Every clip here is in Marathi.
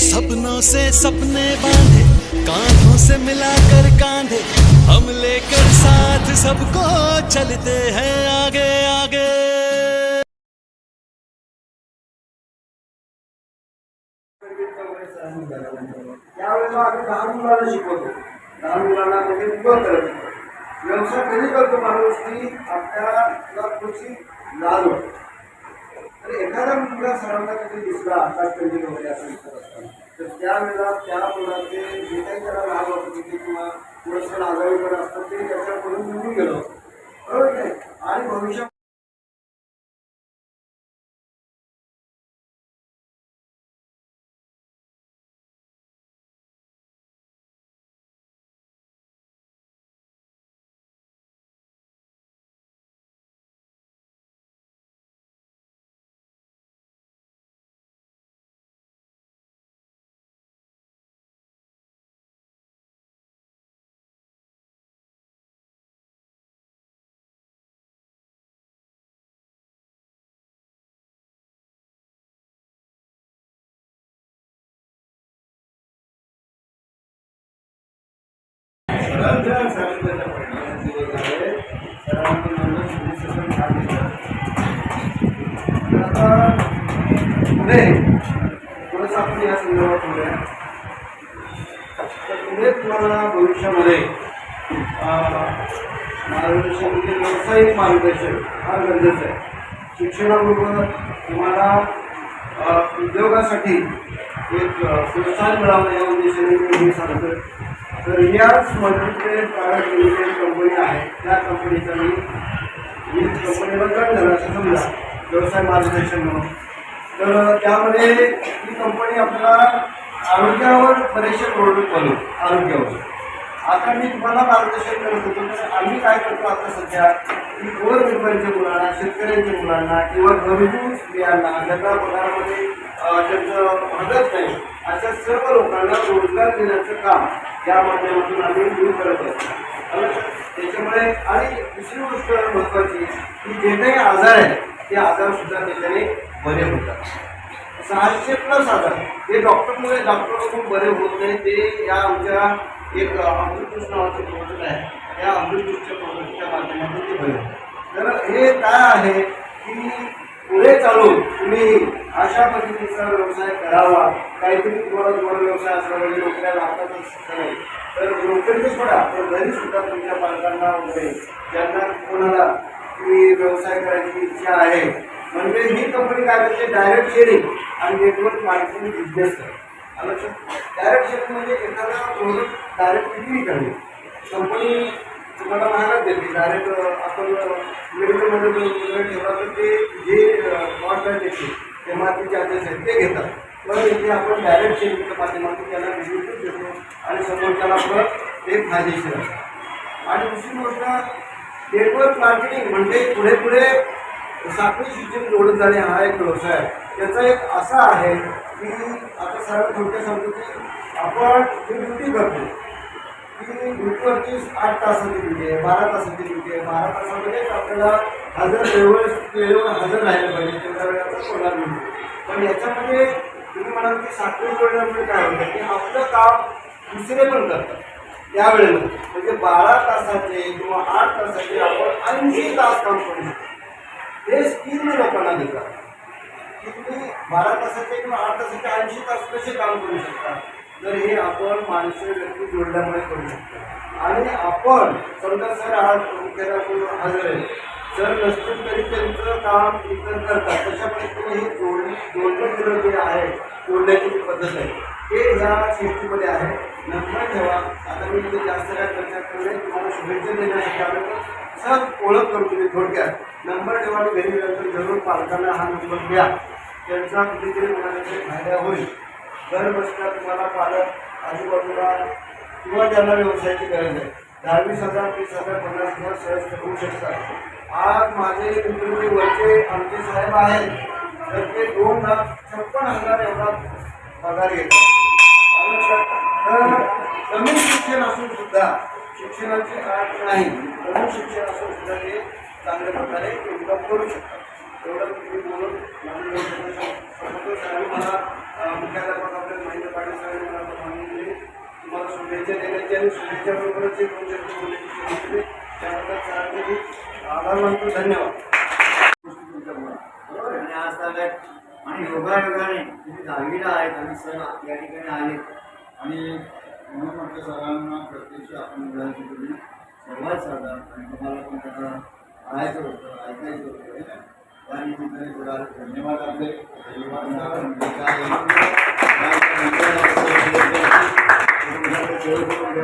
सपनों से सपने बांधे, कांधों से मिलाकर कांधे। हम लेकर साथ सबको चलते हैं आगे आगे. व्यवसाय कधी करतो माणूस की आपल्याला थोडीशी लाल वाटते तर एखादा मुलगा सरांना कधी दिसला आता पेंटिंग वगैरे असं विचार असताना तर त्यावेळेला त्या मुलाचे जे काही त्याला लाभ वाटत होती किंवा थोडंसं लाजाळूपण असतं ते त्याच्याकडून निघून गेलं होतं. पुढे. थोडंसं आपण या संदर्भात बोलूया तर पुढे तुम्हाला भविष्यामध्ये अं, मार्गदर्शन म्हणजे व्यावसायिक मार्गदर्शन फार गरजेचं आहे. शिक्षणाबरोबर तुम्हाला उद्योगासाठी एक प्रोत्साहन मिळावं या उद्देशाने मी सांगतो तर या मल्टीप्लेट प्रायव्हेट लिमिटेड कंपनी आहे त्या कंपनीचा मी मी कंपनीला जॉईन झाला असं समजा व्यवसाय मार्गदर्शन म्हणून. तर त्यामध्ये ही कंपनी आपल्याला आरोग्यावर बरेचसे प्रोडक्ट बनवू आरोग्यावर. आता मी तुम्हाला मार्गदर्शन करत होतो तर आम्ही काय करतो आता सध्या? की गोरगरिबांच्या मुलांना शेतकऱ्यांच्या मुलांना किंवा घरगुती स्त्रियांना ज्यांना पगारामध्ये त्यांचं भागत नाही अशा सर्व लोकांना रोजगार देण्याचं काम या माध्यमातून आम्ही दूर करत असतो. त्याच्यामुळे आणि दुसरी गोष्ट महत्वाची की जे काही आजार आहे ते आजार सुद्धा त्याच्याने बरे होतात. सहाशे प्लस आजार हे डॉक्टरमुळे डॉक्टर बरे होत नाही ते या आमच्या एक अमृतकृष नावाचं प्रवचन आहे. या अमृतकृष्ण प्रवचनाच्या माध्यमातून ते बरे तर हे काय आहे की पुढे चालून तुम्ही अशा पद्धतीचा व्यवसाय करावा. काहीतरी तुम्हाला तुम्हाला व्यवसाय असला म्हणजे नोकऱ्या लागतातच नाही तर नोकरीच सोडा तर घरी सुद्धा तुमच्या पालकांना वगैरे ज्यांना कोणाला की व्यवसाय करायची इच्छा आहे. म्हणजे ही कंपनी काय करते? डायरेक्ट शेअरिंग आणि नेटवर्क मार्केटिंग बिझनेस करते. डायरेक्ट शेती म्हणजे एखादा प्रोडक्ट डायरेक्ट विक्री करणे कंपनी तुम्हाला महागात देते डायरेक्ट आपण मिडलमध्ये जो प्रोडक्ट ठेवला तर ते जे कॉस्ट आहे त्याचे एम आर पी चार्जेस आहेत ते घेतात. पण इथे आपण डायरेक्ट शेअरिंगच्या माध्यमातून त्याला रिव्ह्यूज देतो आणि समोरच्याला परत ते फायदेशीर असतं आणि दुसरी गोष्ट नेटवर्क मार्केटिंग म्हणजे पुढे पुढे साखळी सिस्टीम जोडत जाणे हा एक व्यवसाय आहे. त्याचा एक असा आहे की आता सरळ थोडक्यात सांगतो की आपण जी ड्युटी करतो. की ड्युटीवरची आठ तासाची ड्युटी आहे बारा तासाची ड्युटी. आहे बारा तासामध्ये आपल्याला हजर वेळेवर वेळेवर हजर राहायला पाहिजे तेवढ्या वेळाचा पगार मिळतो पण याच्यामध्ये तुम्ही म्हणाल की साखळी जोडण्यामुळे काय होतं? की आपलं काम दुसरे पण करतात. त्यावेळेला. म्हणजे बारा तासाचे किंवा आठ तासाचे आपण ऐंशी तास काम करू शकतो. हे स्किल लोकांना देतात की तुम्ही बारा तासाचे किंवा आठ तासाचे ऐंशी तास कसे काम करू शकता? तर हे आपण माणसं व्यक्ती जोडल्यामुळे करू शकतो. आणि आपण समजा सर आज हजर आहे जर नसतील तरी त्यांचं काम इतर करतात. तशा पद्धतीने हे जोडणी जोडणं गेलं जे आहे जोडण्याची जी पद्धत आहे हे ह्या शिफ्टीमध्ये आहे. नंतर ठेवा. आता मी इथे जास्त काय चर्चा करणे तुम्हाला शुभेच्छा देण्यासाठी आलं तर सहज ओळख करून तुम्ही थोडक्यात. नंबर जेव्हा आणि घरी गेल्यानंतर जरूर पालकांना हा नंबर द्या. त्यांचा कुठेतरी कोणाला फायदा होईल. घर बसल्या तुम्हाला पालक आजूबाजूला किंवा त्यांना व्यवसायाची गरज आहे. दहावीस हजार वीस हजार पन्नास हजार सहज करू शकतात. आज माझे मित्र वरचे आमचे साहेब आहेत तर ते दोन लाख छप्पन हजार एवढा पगार घेतात. तर कमी शिक्षण असून सुद्धा शिक्षणाची आठ नाही. कमी शिक्षण असून सुद्धा ते चांगल्या प्रकारे इन्कम करू शकतात. एवढं तुम्ही बोलून माझं मला मुख्याध्यापक आपले महेंद्र पाटील साहेब मला सांगितले तुम्हाला शुभेच्छा देण्याची आणि शुभेच्छाबरोबरच जे दोन शब्द बोलण्याची संधी त्याबद्दल सरांचे मी आभार मानतो. धन्यवाद. आणि आज ताब्यात आणि योगायोगाने तुम्ही दहावीला आहेत आणि सर या ठिकाणी आलेत आणि म्हणून म्हटलं सरांना प्रत्यक्ष आपण मुलांची तुम्ही संवाद साधा आणि तुम्हाला पण त्याचा पाहायचं होतं ऐकायचं होतं ना. त्या निमित्ताने थोडा धन्यवाद आपले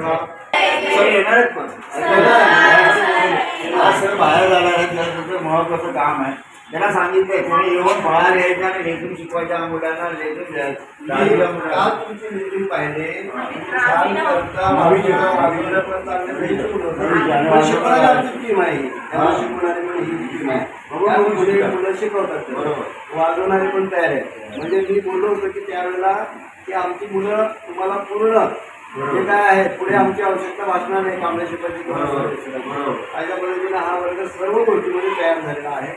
येणार आहेत पण. आज सर बाहेर जाणार आहेत महत्वाचं काम आहे. त्यांना सांगितलंय तुम्ही येऊन बाहेर यायचं आणि लेखून शिकवायच्या मुलांना लेखून पाहिले. टीम आहे. शिकवणारी पण ही टीम आहे. मुले मुलं शिकवतात. बरोबर. वागवणारे पण तयार आहेत. म्हणजे मी बोललो होतो की त्यावेळेला की आमची मुलं तुम्हाला पूर्ण जे काय आहे पुढे आमची आवश्यकता भासणार नाही कांबळे शिपाची. बरोबर. अशा पद्धतीने हा वर्ग सर्व गोष्टीमध्ये तयार झालेला आहे.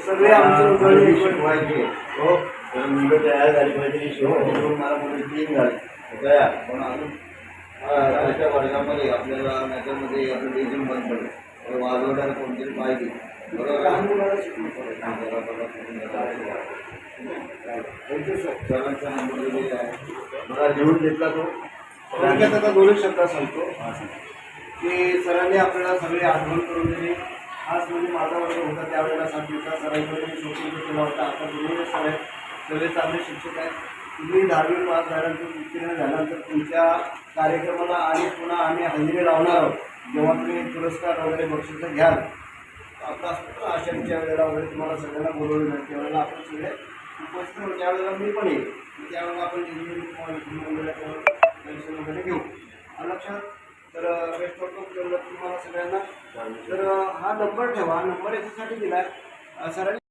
सगळे आमचे शिकवायचे हो तर मुलं तयार झाली पाहिजे शिकवून मला मुलं तीन झाले तयार पण अजून अं, वर्गामध्ये आपल्याला त्याच्यामध्ये आपलं लेझिम बंद पडेल वाजवणारं कोणतरी पाहिजे बरोबर थँक्यू सर सरांचा नंबर दिलेला आहे मला लिहून घेतला तो थोडक्यात आता दोनच शब्दात सांगतो की सरांनी आपल्याला सगळे आठवण करून दिली. आज म्हणजे माझा वर्ग होता त्यावेळेला सातवीचा सरांकडे मी शोषण केला होता. आता तुम्ही सर आहेत सगळे चांगले शिक्षक आहेत. तुम्ही दहावी पास झाल्यानंतर उत्तीर्ण झाल्यानंतर तुमच्या कार्यक्रमाला आणि पुन्हा आम्ही हजेरी लावणार आहोत. जेव्हा तुम्ही पुरस्कार वगैरे बक्षिसं घ्याल. आता आशांच्या वेळेला वगैरे तुम्हाला सगळ्यांना बोलवलं नाही त्यावेळेला आपण सगळे उपस्थित त्यावेळेला मी पण येईल. त्यावेळेला आपण इंजिनिअरिंग कॉलेज वगैरे वगैरे घेऊ. लक्षात तर बेस्ट ऑफ लक तुम्हाला सगळ्यांना. तर हा नंबर ठेवा. नंबर याच्यासाठी दिला आहे सरांनी